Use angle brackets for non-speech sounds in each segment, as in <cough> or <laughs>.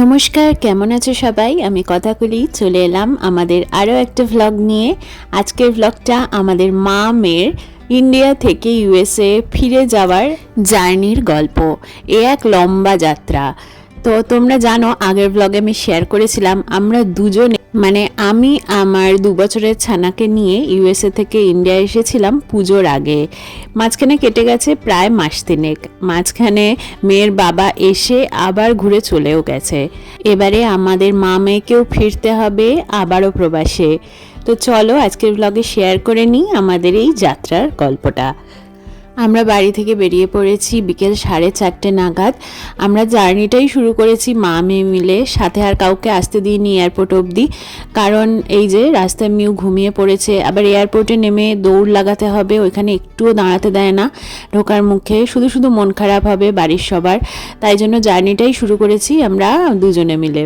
নমস্কার, কেমন আছো সবাই? আমি কথাগুলি চলে এলাম আমাদের আরও একটা ভ্লগ নিয়ে। আজকের ভ্লগটা আমাদের মা মেয়ের ইন্ডিয়া থেকে ইউএসএ ফিরে যাওয়ার জার্নির গল্প। এ এক লম্বা যাত্রা। তো তোমরা জানো, আগের ব্লগে আমি শেয়ার করেছিলাম, আমরা দুজনে মানে আমি আমার দু বছরের ছানাকে নিয়ে ইউএসএ থেকে ইন্ডিয়া এসেছিলাম পুজোর আগে। মাঝখানে কেটে গেছে প্রায় মাস তিনেক। মাঝখানে মেয়ের বাবা এসে আবার ঘুরে চলেও গেছে। এবারে আমাদের মা মেয়েকেও ফিরতে হবে আবারও প্রবাসে। তো চলো আজকের ব্লগে শেয়ার করে নিই আমাদের এই যাত্রার গল্পটা। আমরা বাড়ি থেকে বেরিয়ে পড়েছি বিকেল সাড়ে চারটে নাগাদ। আমরা জার্নিটাই শুরু করেছি মা মেয়ে মিলে। সাথে আর কাউকে আসতে দিইনি এয়ারপোর্ট অবধি। কারণ এই যে রাস্তায় মিউ ঘুমিয়ে পড়েছে, আবার এয়ারপোর্টে নেমে দৌড় লাগাতে হবে, ওইখানে একটুও দাঁড়াতে দেয় না। ঢোকার মুখে শুধু শুধু মন খারাপ হবে বাড়ির সবার। তাই জন্য জার্নিটাই শুরু করেছি আমরা দুজনে মিলে।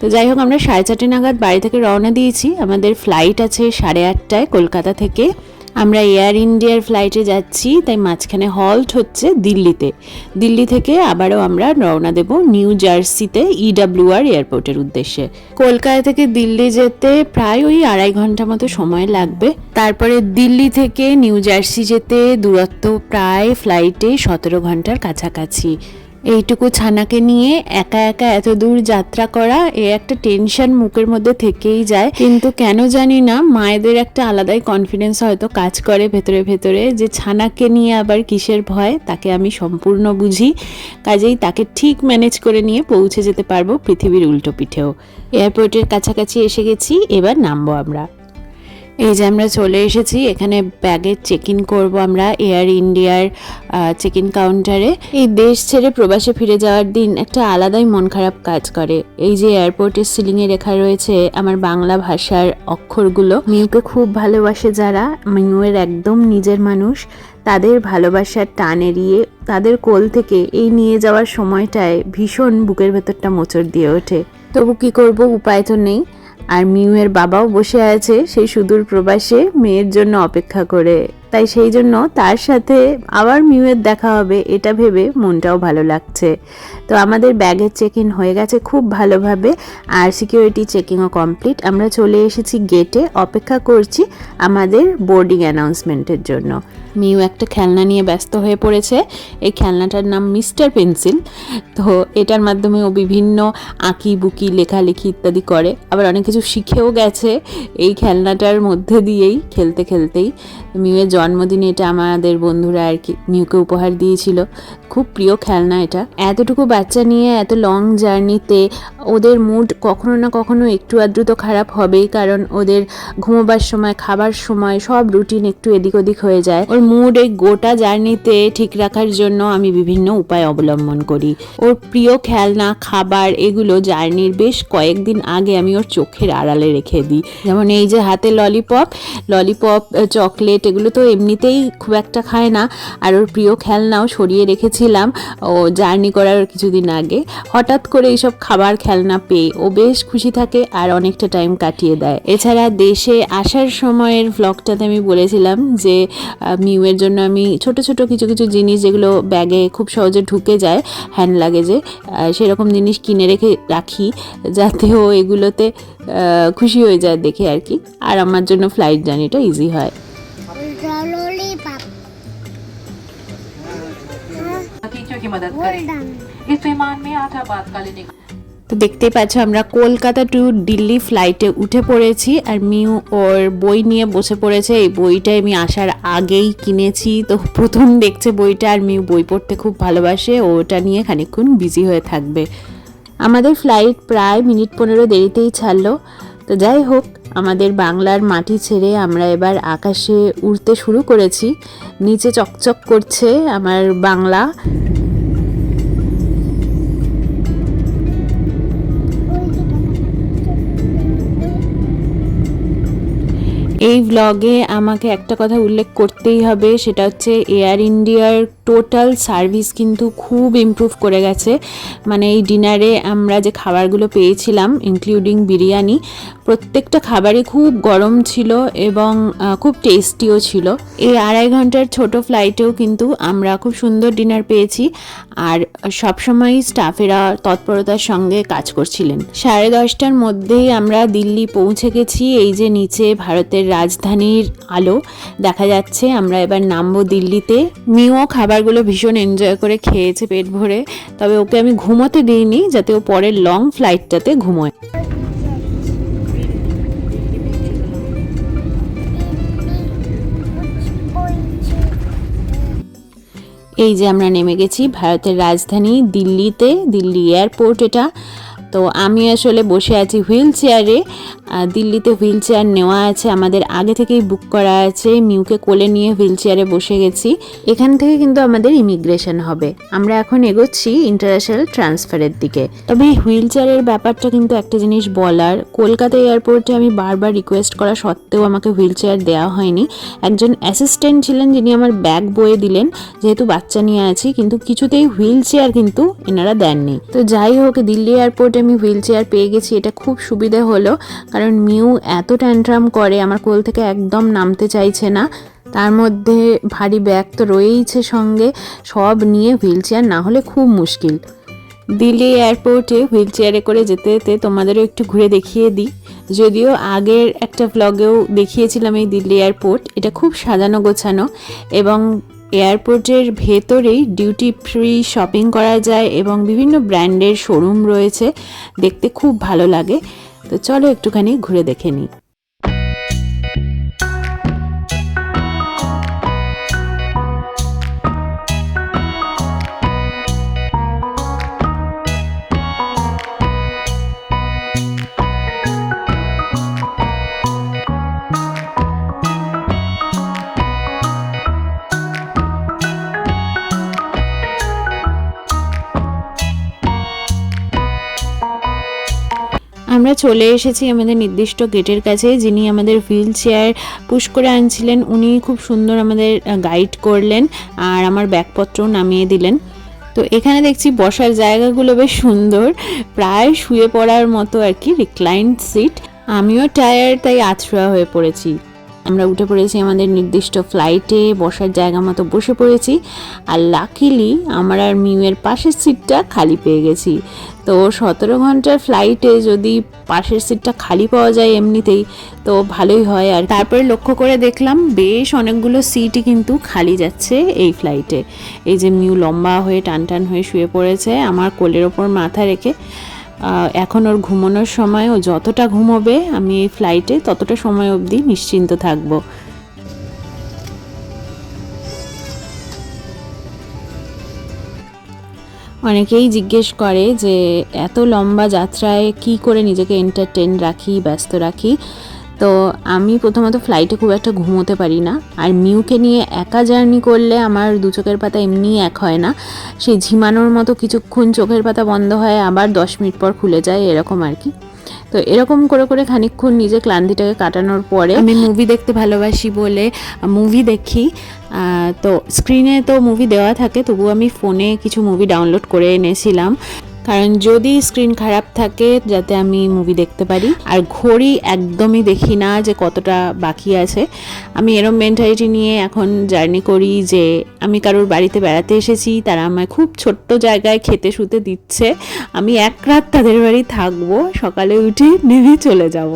তো যাই হোক, আমরা সাড়ে চারটে নাগাদ বাড়ি থেকে রওনা দিয়েছি। আমাদের ফ্লাইট আছে সাড়ে আটটায় কলকাতা থেকে। আমরা এয়ার ইন্ডিয়ার ফ্লাইটে যাচ্ছি, তাই মাঝখানে হল্ট হচ্ছে দিল্লিতে। দিল্লি থেকে আবারও আমরা রওনা দেব নিউ জার্সিতে ইডাব্লিউআর এয়ারপোর্টের উদ্দেশ্যে। কলকাতা থেকে দিল্লি যেতে প্রায় ওই আড়াই ঘণ্টা মতো সময় লাগবে। তারপরে দিল্লি থেকে নিউ জার্সি যেতে দূরত্ব প্রায় ফ্লাইটে সতেরো ঘণ্টার কাছাকাছি। এইটুকু ছানাকে নিয়ে একা একা এত দূর যাত্রা করা, এ একটা টেনশন মুখের মধ্যে থেকেই যায়। কিন্তু কেন জানি না, মায়েদের একটা আলাদাই কনফিডেন্স হয়তো কাজ করে ভেতরে ভেতরে যে ছানাকে নিয়ে আবার কিসের ভয়, তাকে আমি সম্পূর্ণ বুঝি। কাজেই তাকে ঠিক ম্যানেজ করে নিয়ে পৌঁছে যেতে পারব পৃথিবীর উল্টো পিঠেও। এয়ারপোর্টের কাছাকাছি এসে গেছি, এবার নামবো আমরা। এই যে আমরা চলে এসেছি, এখানে ব্যাগের চেক ইন করব আমরা এয়ার ইন্ডিয়ার চেক ইন কাউন্টারে এই দেশ ছেড়ে প্রবাসে ফিরে যাওয়ার দিন একটা আলাদাই মন খারাপ কাজ করে। এই যে এয়ারপোর্টের সিলিংয়ে লেখা রয়েছে আমার বাংলা ভাষার অক্ষরগুলো। মিউকে খুব ভালোবাসে যারা মিউয়ের একদম নিজের মানুষ। তাদের ভালোবাসার টান এড়িয়ে তাদের কোল থেকে এই নিয়ে যাওয়ার সময়টায় ভীষণ বুকের ভেতরটা মোচড় দিয়ে ওঠে। তবু কি করব? উপায় তো নেই। আর মিউয়ের বাবাও বসে আছে সেই সুদূর প্রবাসে মেয়ের জন্য অপেক্ষা করে। তাই সেই জন্য তার সাথে আবার মিউয়ের দেখা হবে, এটা ভেবে মনটাও ভালো লাগছে। তো আমাদের ব্যাগের চেক ইন হয়ে গেছে খুব ভালোভাবে, আর সিকিউরিটি চেকিংও কমপ্লিট আমরা চলে এসেছি গেটে অপেক্ষা করছি আমাদের বোর্ডিং অ্যানাউন্সমেন্টের জন্য। মিউ একটা খেলনা নিয়ে ব্যস্ত হয়ে পড়েছে, এই খেলনাটার নাম মিস্টার পেন্সিল। তো এটার মাধ্যমে ও বিভিন্ন আঁকি বুকি লেখালেখি ইত্যাদি করে। আবার অনেক কিছু শিখেও গেছে এই খেলনাটার মধ্যে দিয়েই, খেলতে খেলতেই। মিউয়ের জন্মদিনে এটা আমাদের বন্ধুরা আর কি মিউকে উপহার দিয়েছিল। খুব প্রিয় খেলনা এটা। এতটুকু বাচ্চা নিয়ে, এত লং জার্নিতে ওদের মুড কখনো না কখনো একটু আদ্রুত খারাপ হবেই, কারণ ওদের ঘুমোবার সময়, খাবার সময় সব রুটিন একটু এদিক ওদিক হয়ে যায়। ওর মুড এই গোটা জার্নিতে ঠিক রাখার জন্য আমি বিভিন্ন উপায় অবলম্বন করি। ওর প্রিয় খেলনা, খাবার এগুলো জার্নির বেশ কয়েকদিন আগে আমি ওর চোখের আড়ালে রেখে দিই। যেমন এই যে হাতে ললিপপ ললিপপ চকলেট এগুলো তো এমনিতেই খুব একটা খায় না। আর ওর প্রিয় খেলনাও সরিয়ে রেখেছিলাম, ও জার্নি করার কিছুদিন আগে। হঠাৎ করে এইসব খাবার খেলনা পেয়ে ও বেশ খুশি থাকে আর অনেকটা টাইম কাটিয়ে দেয় এছাড়া দেশে আসার সময়ের ভ্লগটাতে আমি বলেছিলাম যে আহ, মিউয়ের জন্য আমি ছোট ছোট কিছু কিছু জিনিস যেগুলো ব্যাগে খুব সহজে ঢুকে যায় হ্যান্ড লাগেজে আহ, সেরকম জিনিস কিনে রেখে রাখি যাতে ও এগুলোতে আহ, খুশি হয়ে যায় দেখে আর কি আর আমার জন্য ফ্লাইট জার্নিটা ইজি হয় लॉलीपॉप टीचर की मदद करें इस विमान में आठ आपातकालीन তো দেখতে পাচ্ছ আমরা কলকাতা টু দিল্লি ফ্লাইটে উঠে পড়েছি আর মিউ ওর বই নিয়ে বসে পড়েছে। এই বইটাই আমি আসার আগেই কিনেছি। তো প্রথম দেখছে বইটা আর মিউ বই পড়তে খুব ভালোবাসে। ওটা নিয়ে খানিকক্ষণ বিজি হয়ে থাকবে। আমাদের ফ্লাইট প্রায় মিনিট পনেরো দেরিতেই ছাড়লো। তো যাই হোক, আমাদের বাংলার মাটি ছেড়ে আমরা এবার আকাশে উড়তে শুরু করেছি। নিচে চকচক করছে আমার বাংলা। এই ব্লগে আমাকে একটা কথা উল্লেখ করতেই হবে সেটা হচ্ছে এয়ার ইন্ডিয়ার টোটাল সার্ভিস কিন্তু খুব ইমপ্রুভ করে গেছে। মানে এই ডিনারে আমরা যে খাবারগুলো পেয়েছিলাম ইনক্লুডিং বিরিয়ানি, প্রত্যেকটা খাবারই খুব গরম ছিল এবং খুব টেস্টিও ছিল। এই আড়াই ঘণ্টার ছোট ফ্লাইটেও কিন্তু আমরা খুব সুন্দর ডিনার পেয়েছি আর সবসময় স্টাফেরা তৎপরতার সঙ্গে কাজ করছিলেন। সাড়ে দশটার মধ্যেই আমরা দিল্লি পৌঁছে গেছি, এই যে নিচে ভারতের রাজধানীর আলো, দেখা যাচ্ছে আমরা এবার নামবো দিল্লিতে। মিও খাবারগুলো ভীষণ এনজয় করে খেয়েছে পেট ভরে। তবে ওকে আমি ঘুমোতে দিইনি, যাতে ও পরের লং ফ্লাইটটাতে ঘুমোয়। এই যে আমরা নেমে গেছি ভারতের রাজধানী দিল্লিতে, দিল্লি এয়ারপোর্ট এটা। তো আমি আসলে বসে আছি হুইল চেয়ারে। দিল্লিতে হুইল চেয়ার নেওয়া আছে, আমাদের আগে থেকেই বুক করা আছে। মিউকে কোলে নিয়ে হুইল চেয়ারে বসে গেছি। এখান থেকে কিন্তু আমাদের ইমিগ্রেশন হবে। আমরা এখন এগোচ্ছি ইন্টারন্যাশনাল ট্রান্সফারের দিকে। তবে এই হুইল চেয়ারের ব্যাপারটা কিন্তু একটা জিনিস বলার। কলকাতা এয়ারপোর্টে আমি বারবার রিকোয়েস্ট করা সত্ত্বেও আমাকে হুইল চেয়ার দেওয়া হয়নি। একজন অ্যাসিস্ট্যান্ট ছিলেন যিনি আমার ব্যাগ বয়ে দিলেন, যেহেতু বাচ্চা নিয়ে আছি, কিন্তু কিছুতেই হুইল চেয়ার কিন্তু এনারা দেননি। তো যাই হোক, দিল্লি এয়ারপোর্টে আমি হুইল চেয়ার পেয়ে গেছি। এটা খুব সুবিধে হলো, কারণ মিউ এত ট্যান্ট্রাম করে, আমার কোল থেকে একদম নামতে চাইছে না। তার মধ্যে ভারী ব্যাগ তো রয়েইছে সঙ্গে, সব নিয়ে হুইল চেয়ার না হলে খুব মুশকিল। দিল্লি এয়ারপোর্টে হুইল চেয়ারে করে যেতে যেতে তোমাদেরও একটু ঘুরে দেখিয়ে দিই। যদিও আগের একটা ব্লগেও দেখিয়েছিলাম এই দিল্লি এয়ারপোর্ট, এটা খুব সাজানো গোছানো এবং এয়ারপোর্টের ভেতরেই ডিউটি ফ্রি শপিং করা যায় এবং বিভিন্ন ব্র্যান্ডের শোরুম রয়েছে, দেখতে খুব ভালো লাগে। তো চলো একটুখানি ঘুরে দেখে নিই। আমরা চলে এসেছি আমাদের নির্দিষ্ট গেটের কাছে, যিনি আমাদের হুইল চেয়ার পুশ করে আনছিলেন। উনি খুব সুন্দর আমাদের গাইড করলেন আর আমার ব্যাগপত্রও নামিয়ে দিলেন। তো এখানে দেখছি বসার জায়গাগুলো বেশ সুন্দর, প্রায় শুয়ে পড়ার মতো আর কি রিক্লাইন সিট আমিও টায়ার তাই আছড়া হয়ে পড়েছি। আমরা উঠে পড়েছি আমাদের নির্দিষ্ট ফ্লাইটে বসার জায়গা মতো বসে পড়েছি আর লাকিলি আমার আর মিউয়ের পাশের সিটটা খালি পেয়ে গেছি। তো সতেরো ঘণ্টার ফ্লাইটে যদি পাশের সিটটা খালি পাওয়া যায় এমনিতেই, তো ভালোই হয় আর তারপরে লক্ষ্য করে দেখলাম বেশ অনেকগুলো সিটই কিন্তু খালি যাচ্ছে এই ফ্লাইটে এই যে মিউ লম্বা হয়ে টান টান হয়ে শুয়ে পড়েছে, আমার কোলের ওপর মাথা রেখে এখন ওর ঘুমানোর সময় ও যতটা ঘুমোবে আমি এই ফ্লাইটে ততটা সময় অবধি নিশ্চিন্ত থাকব। অনেকেই জিজ্ঞেস করে যে এত লম্বা যাত্রায় কি করে নিজেকে এন্টারটেন রাখি, ব্যস্ত রাখি? তো আমি প্রথমত ফ্লাইটে খুব একটা ঘুমোতে পারি না। আর মিউকে নিয়ে একা জার্নি করলে আমার দু চোখের পাতা এমনিই এক হয় না। সেই ঝিমানোর মতো কিছুক্ষণ চোখের পাতা বন্ধ হয় আবার দশ মিনিট পর খুলে যায়, এরকম আর কি। তো এরকম করে করে খানিকক্ষণ নিজে ক্লান্তিটাকে কাটানোর পরে আমি মুভি দেখতে ভালোবাসি বলে মুভি দেখি। তো স্ক্রিনে তো মুভি দেওয়া থাকে তবু আমি ফোনে কিছু মুভি ডাউনলোড করে এনেছিলাম। কারণ যদি স্ক্রিন খারাপ থাকে যাতে আমি মুভি দেখতে পারি, আর ঘড়ি একদমই দেখি না যে কতটা বাকি আছে, আমি এরম মেন্টালিটি নিয়ে এখন জার্নি করি যে আমি কারোর বাড়িতে বেড়াতে এসেছি, তারা আমায় খুব ছোট্ট জায়গায় খেতে শুতে দিচ্ছে, আমি এক রাত তাদের বাড়ি থাকব, সকালে উঠে নেমে চলে যাব।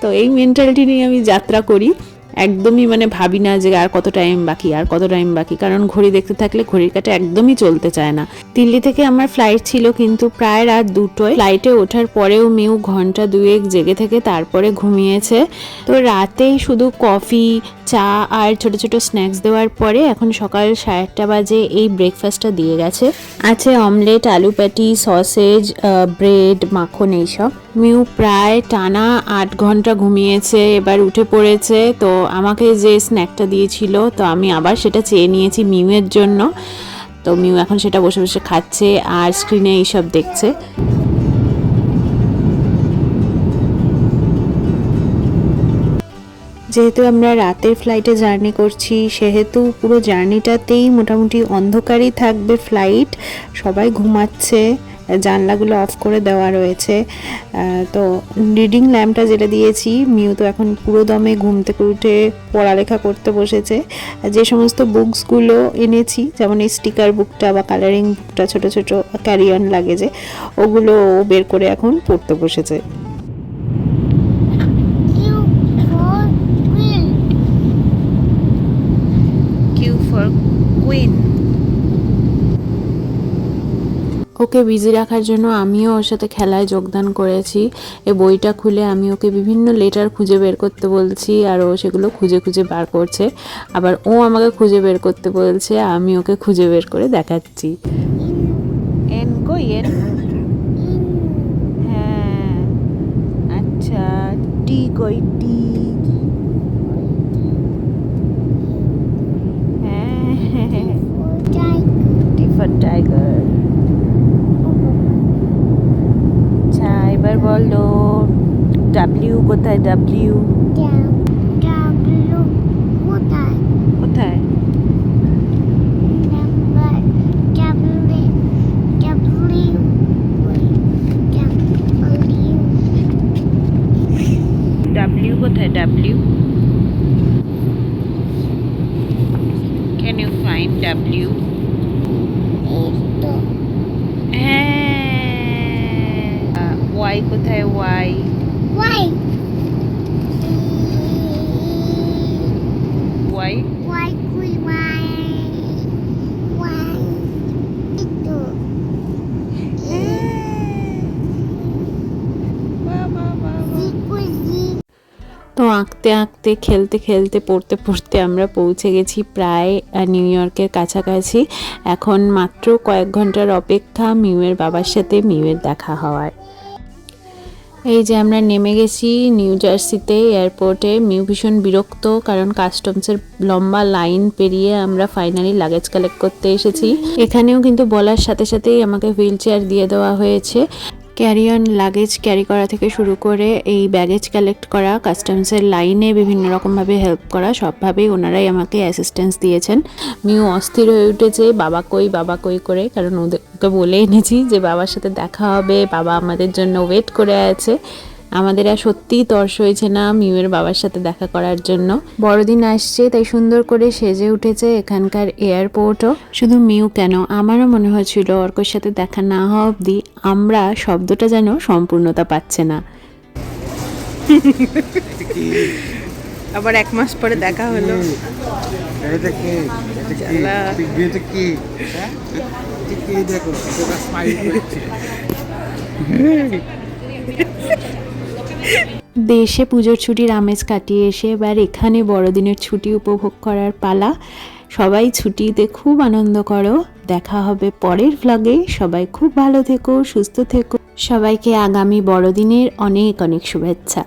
তো এই মেন্টালিটি নিয়ে আমি যাত্রা করি। একদমই মানে ভাবি না যে আর কত টাইম বাকি, আর কত টাইম বাকি। কারণ ঘড়ি দেখতে থাকলে ঘড়ির কাটা একদমই চলতে চায় না। দিল্লি থেকে আমার ফ্লাইট ছিল কিন্তু প্রায় রাত দুটোয়। ফ্লাইটে ওঠার পরেও মিউ ঘণ্টা দুয়েক জেগে থেকে তারপরে ঘুমিয়েছে। তো রাতেই শুধু কফি চা আর ছোট ছোট স্ন্যাক্স দেওয়ার পরে এখন সকাল সাড়ে আটটা বাজে এই ব্রেকফাস্টটা দিয়ে গেছে। আছে অমলেট আলু প্যাটি সসেজ ব্রেড মাখন এইসব। মিউ প্রায় টানা আট ঘণ্টা ঘুমিয়েছে, এবার উঠে পড়েছে। তো আমাকে যে স্ন্যাকটা দিয়েছিল, তো আমি আবার সেটা চেয়ে নিয়েছি মিউয়ের জন্য। তো মিউ এখন সেটা বসে বসে খাচ্ছে আর স্ক্রিনে এইসব দেখছে। যেহেতু আমরা রাতের ফ্লাইটে জার্নি করছি, সেহেতু পুরো জার্নিটাতেই মোটামুটি অন্ধকারই থাকবে ফ্লাইট সবাই ঘুমাচ্ছে। জানলাগুলো অফ করে দেওয়া রয়েছে। তো রিডিং ল্যাম্পটা যেটা দিয়েছি মিউ তো এখন পুরো দমে ঘুম থেকে উঠে পড়ালেখা করতে বসেছে। যে সমস্ত বুকসগুলো এনেছি যেমন এই স্টিকার বুকটা বা কালারিং বুকটা ছোট ছোট ক্যারি অন লাগে যে ওগুলো বের করে এখন পড়তে বসেছে। Q for queen Q for queen okay busy রাখার জন্য আমিও ওর সাথে খেলায় যোগদান করেছি। এ বইটা খুলে আমি ওকে বিভিন্ন লেটার খুঁজে বের করতে বলছি আর ও সেগুলো খুঁজে খুঁজে বার করছে। আবার ও আমাকে খুঁজে বের করতে বলছে, আমি ওকে খুঁজে বের করে দেখাচ্ছি। এন কই? এন হ্যাঁ। আচ্ছা টি কই? টি কোথায় ডাব্লিউ ডাব্লিউ কোথায় কোথায় number W W W W কোথায় W can you find W এই তো হ্যাঁ ওয়াই কোথায় ওয়াই ওয়াই ওয়াই ওয়াই কুই ওয়াই তো আঁকতে আঁকতে খেলতে খেলতে পড়তে পড়তে আমরা পৌঁছে গেছি প্রায় আহ, নিউ ইয়র্কের কাছাকাছি। এখন মাত্র কয়েক ঘণ্টার অপেক্ষা মিউয়ের বাবার সাথে মিউয়ের দেখা হওয়ার। এই যে আমরা নেমে গেছি নিউ জার্সিতে এয়ারপোর্টে। মিউ ভীষণ বিরক্ত, কারণ কাস্টমসের লম্বা লাইন পেরিয়ে আমরা ফাইনালি লাগেজ কালেক্ট করতে এসেছি। এখানেও কিন্তু বলার সাথে সাথেই আমাকে হুইল চেয়ার দিয়ে দেওয়া হয়েছে। ক্যারি অন লাগেজ ক্যারি করা থেকে শুরু করে এই ব্যাগেজ কালেক্ট করা কাস্টমসের লাইনে বিভিন্ন রকমভাবে হেল্প করা, সবভাবেই ওনারাই আমাকে অ্যাসিস্ট্যান্স দিয়েছেন। মিউ অস্থির হয়ে উঠেছে, বাবা কই বাবা কই করে, কারণ ওদেরকে বলে এনেছি যে বাবার সাথে দেখা হবে, বাবা আমাদের জন্য ওয়েট করে আছে। আমাদের আর সত্যিই তর্স হয়েছে না মিউয়ের বাবার সাথে দেখা করার জন্য। বড়দিন আসছে তাই সুন্দর করে সেজে উঠেছে এখানকার এয়ারপোর্টও। শুধু মিউ কেন? আমারও মনে হয়েছিল অর্কর সাথে দেখা না হওয়া অবধি আমরা শব্দটা যেন সম্পূর্ণতা পাচ্ছে না। আবার এক মাস পরে দেখা হলো। এটা কি? এটা কি? জ্বালা। বিয়েতে কি? এটা কি? দেখো <laughs> দেশে পুজোর ছুটির আমেজ কাটিয়ে এসে এবার এখানে বড়দিনের ছুটি উপভোগ করার পালা। সবাই ছুটিতে খুব আনন্দ করো। দেখা হবে পরের ভ্লগে সবাই খুব ভালো থেকো, সুস্থ থেকো। সবাইকে আগামী বড়দিনের অনেক অনেক শুভেচ্ছা।